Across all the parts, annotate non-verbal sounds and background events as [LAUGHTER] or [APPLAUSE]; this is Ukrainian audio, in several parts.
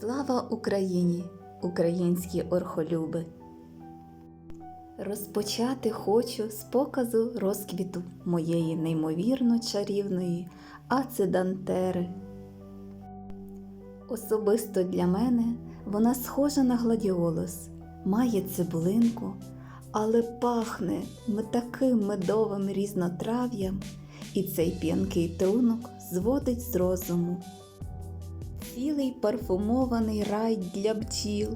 Слава Україні, українські орхолюби! Розпочати хочу з показу розквіту моєї неймовірно чарівної ацидантери. Особисто для мене вона схожа на гладіолус, має цибулинку, але пахне таким медовим різнотрав'ям, і цей п'янкий трунок зводить з розуму. Цілий парфумований рай для бджіл.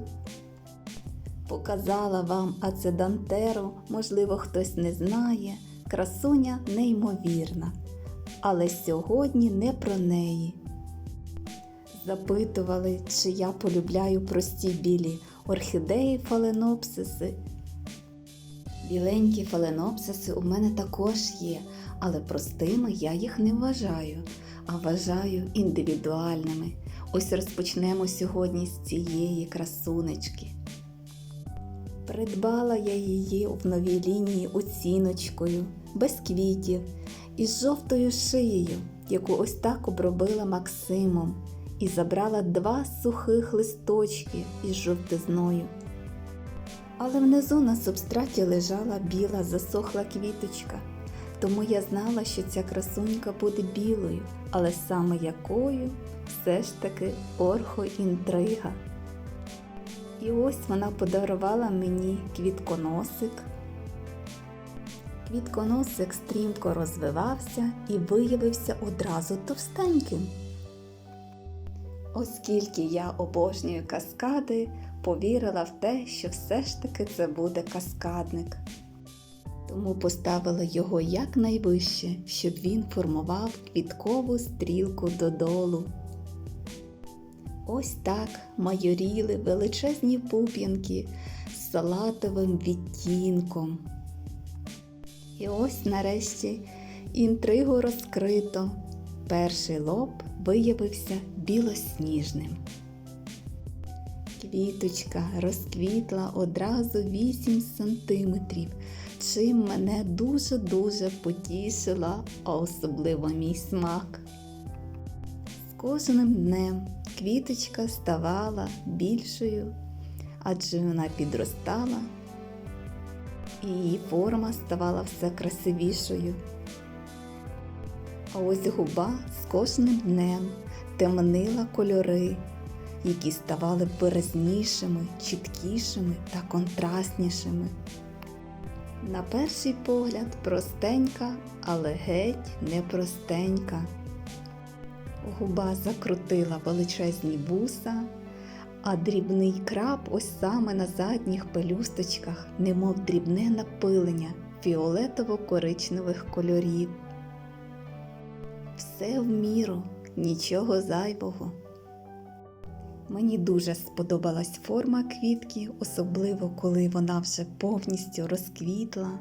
Показала вам ацедантеру, можливо, хтось не знає, красуня неймовірна. Але сьогодні не про неї. Запитували, чи я полюбляю прості білі орхідеї фаленопсиси. Біленькі фаленопсиси у мене також є, але простими я їх не вважаю, а вважаю індивідуальними. Ось розпочнемо сьогодні з цієї красунечки. Придбала я її в новій лінії оціночкою, без квітів, із жовтою шиєю, яку ось так обробила Максимом, і забрала два сухих листочки із жовтизною. Але внизу на субстраті лежала біла засохла квіточка, тому я знала, що ця красунька буде білою, але саме якою все ж таки орхоінтрига. І ось вона подарувала мені квітконосик. Квітконосик стрімко розвивався і виявився одразу товстеньким. Оскільки я обожнюю каскади, повірила в те, що все ж таки це буде каскадник. Тому поставила його якнайвище, щоб він формував квіткову стрілку додолу. Ось так майоріли величезні пуп'янки з салатовим відтінком. І ось нарешті інтригу розкрито. Перший лоб виявився білосніжним. Квіточка розквітла одразу 8 сантиметрів, чим мене дуже-дуже потішила, а особливо мій смак. З кожним днем квіточка ставала більшою, адже вона підростала, і її форма ставала все красивішою. А ось губа з кожним днем темнила кольори, які ставали виразнішими, чіткішими та контрастнішими. На перший погляд простенька, але геть не простенька. Губа закрутила величезні вуса, а дрібний краб ось саме на задніх пелюсточках, немов дрібне напилення фіолетово-коричневих кольорів. Все в міру, нічого зайвого. Мені дуже сподобалась форма квітки, особливо коли вона вже повністю розквітла,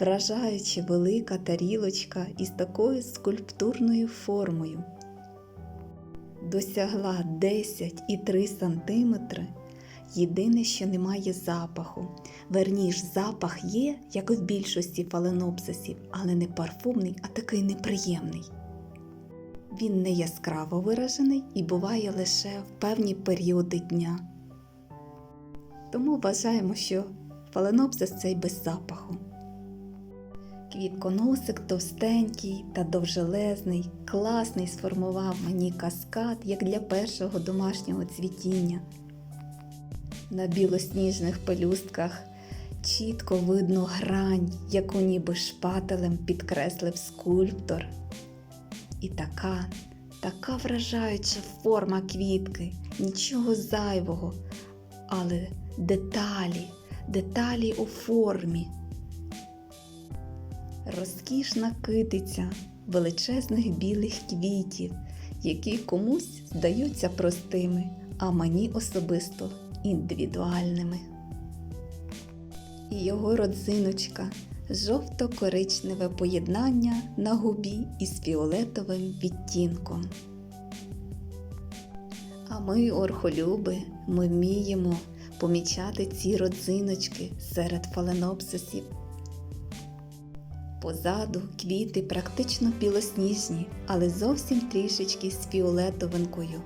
вражаючи велика тарілочка із такою скульптурною формою. Досягла 10,3 см. Єдине, що немає запаху. Верніш, запах є, як в більшості фаленопсисів, але не парфумний, а такий неприємний. Він не яскраво виражений і буває лише в певні періоди дня. Тому вважаємо, що фаленопсис цей без запаху. Квітконосик товстенький та довжелезний, класний сформував мені каскад, як для першого домашнього цвітіння. На білосніжних пелюстках чітко видно грань, яку ніби шпателем підкреслив скульптор. І така, така вражаюча форма квітки, нічого зайвого, але деталі, деталі у формі. Розкішна китиця величезних білих квітів, які комусь здаються простими, а мені особисто індивідуальними. І його родзиночка жовто-коричневе поєднання на губі із фіолетовим відтінком. А ми, орхолюби, ми вміємо помічати ці родзиночки серед фаленопсисів. Позаду квіти практично білосніжні, але зовсім трішечки з фіолетовинкою.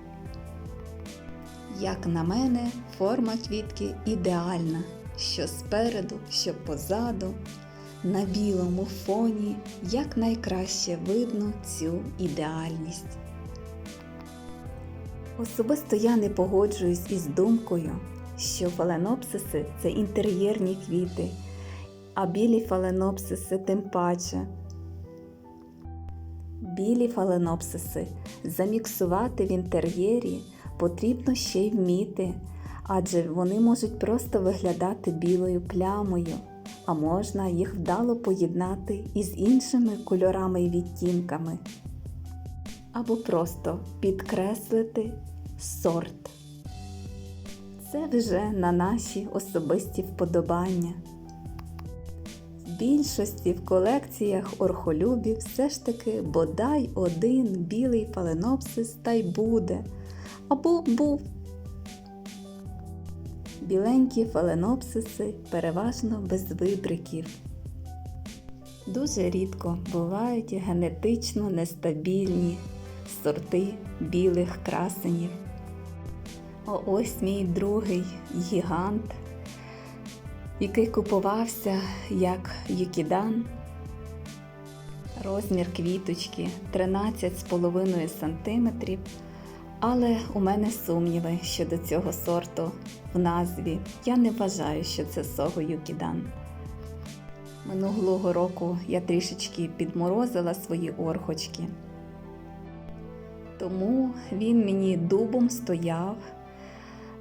Як на мене, форма квітки ідеальна, що спереду, що позаду. На білому фоні якнайкраще видно цю ідеальність. Особисто я не погоджуюсь із думкою, що фаленопсиси це інтер'єрні квіти, а білі фаленопсиси тим паче. Білі фаленопсиси заміксувати в інтер'єрі потрібно ще й вміти, адже вони можуть просто виглядати білою плямою, а можна їх вдало поєднати із іншими кольорами і відтінками, або просто підкреслити сорт. Це вже на наші особисті вподобання. В більшості в колекціях орхолюбів все ж таки бодай один білий фаленопсис та й буде. Або був. Біленькі фаленопсиси переважно без вибриків. Дуже рідко бувають генетично нестабільні сорти білих красенів. О, ось мій другий гігант, який купувався як Юкідан. Розмір квіточки 13,5 см, але у мене сумніви щодо цього сорту в назві. Я не вважаю, що це сого Юкідан. Минулого року я трішечки підморозила свої орхочки. Тому він мені дубом стояв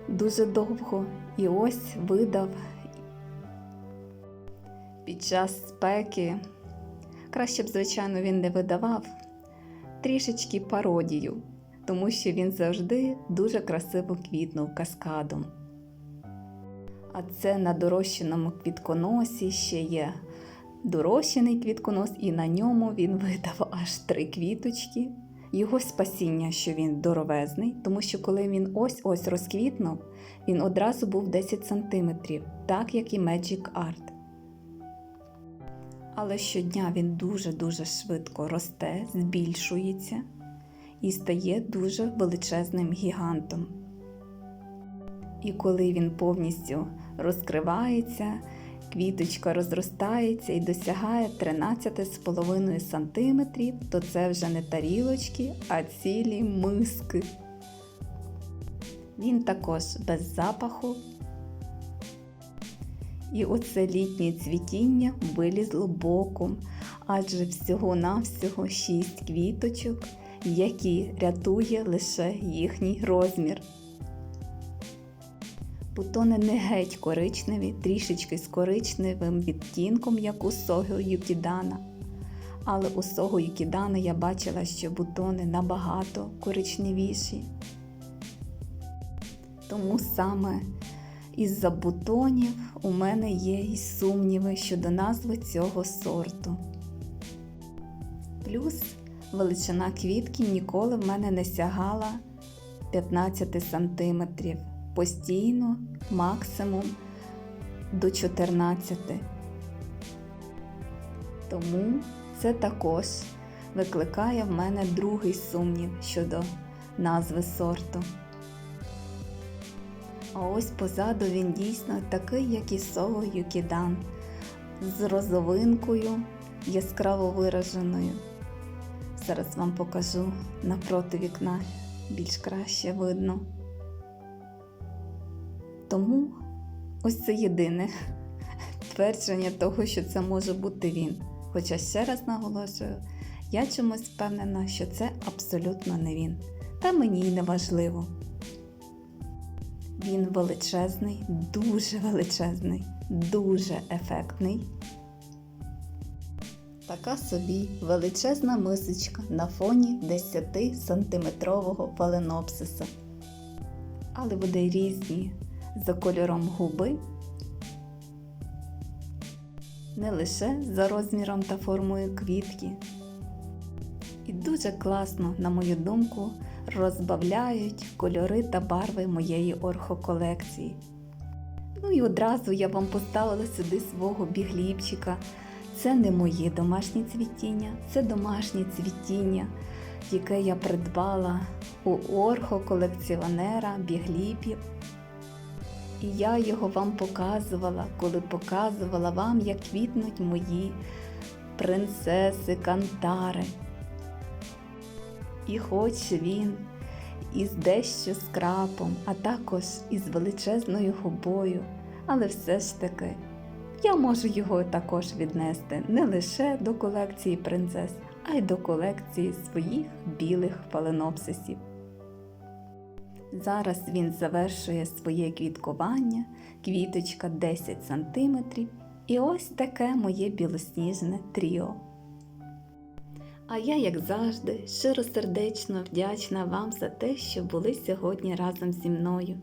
дуже довго і ось видав під час спеки. Краще б, звичайно, він не видавав трішечки пародію, тому що він завжди дуже красиво квітнув каскадом. А це на дорощеному квітконосі ще є дорощений квітконос, і на ньому він видав аж три квіточки. Його спасіння, що він доровезний, тому що коли він ось-ось розквітнув, він одразу був 10 см, так як і Magic Art. Але щодня він дуже-дуже швидко росте, збільшується і стає дуже величезним гігантом. І коли він повністю розкривається, квіточка розростається і досягає 13,5 см, то це вже не тарілочки, а цілі миски. Він також без запаху. І оце літнє цвітіння вилізло боком, адже всього-навсього 6 квіточок, які рятує лише їхній розмір. Бутони не геть коричневі, трішечки з коричневим відтінком, як у сого Юкідана. Але у сого Юкідана я бачила, що бутони набагато коричневіші. Тому саме із-за бутонів у мене є й сумніви щодо назви цього сорту. Плюс величина квітки ніколи в мене не сягала 15 см постійно максимум до 14. Тому це також викликає в мене другий сумнів щодо назви сорту. А ось позаду він дійсно такий, як і Сого Юкідан, з розовинкою яскраво вираженою. Зараз вам покажу напроти вікна більш краще видно. Тому ось це єдине [LAUGHS] твердження того, що це може бути він. Хоча ще раз наголошую, я чомусь впевнена, що це абсолютно не він. Та мені й не важливо. Він величезний, дуже величезний, дуже ефектний. Така собі величезна мисочка на фоні 10-сантиметрового фаленопсиса. Але буде різні за кольором губи, не лише за розміром та формою квітки. І дуже класно, на мою думку, розбавляють кольори та барви моєї орхоколекції. Ну і одразу я вам поставила сюди свого бігліпчика. Це не моє домашнє цвітіння, це домашнє цвітіння яке я придбала у орхо-колекціонера бігліпів. І я його вам показувала, коли показувала вам, як квітнуть мої принцеси, кантари. І хоч він із дещо скрапом, а також із величезною губою, але все ж таки я можу його також віднести не лише до колекції принцес, а й до колекції своїх білих фаленопсисів. Зараз він завершує своє квіткування, квіточка 10 см, і ось таке моє білосніжне тріо. А я, як завжди, щиросердечно вдячна вам за те, що були сьогодні разом зі мною.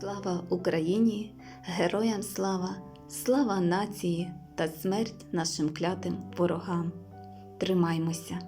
Слава Україні! Героям слава! Слава нації та смерть нашим клятим ворогам! Тримаймося!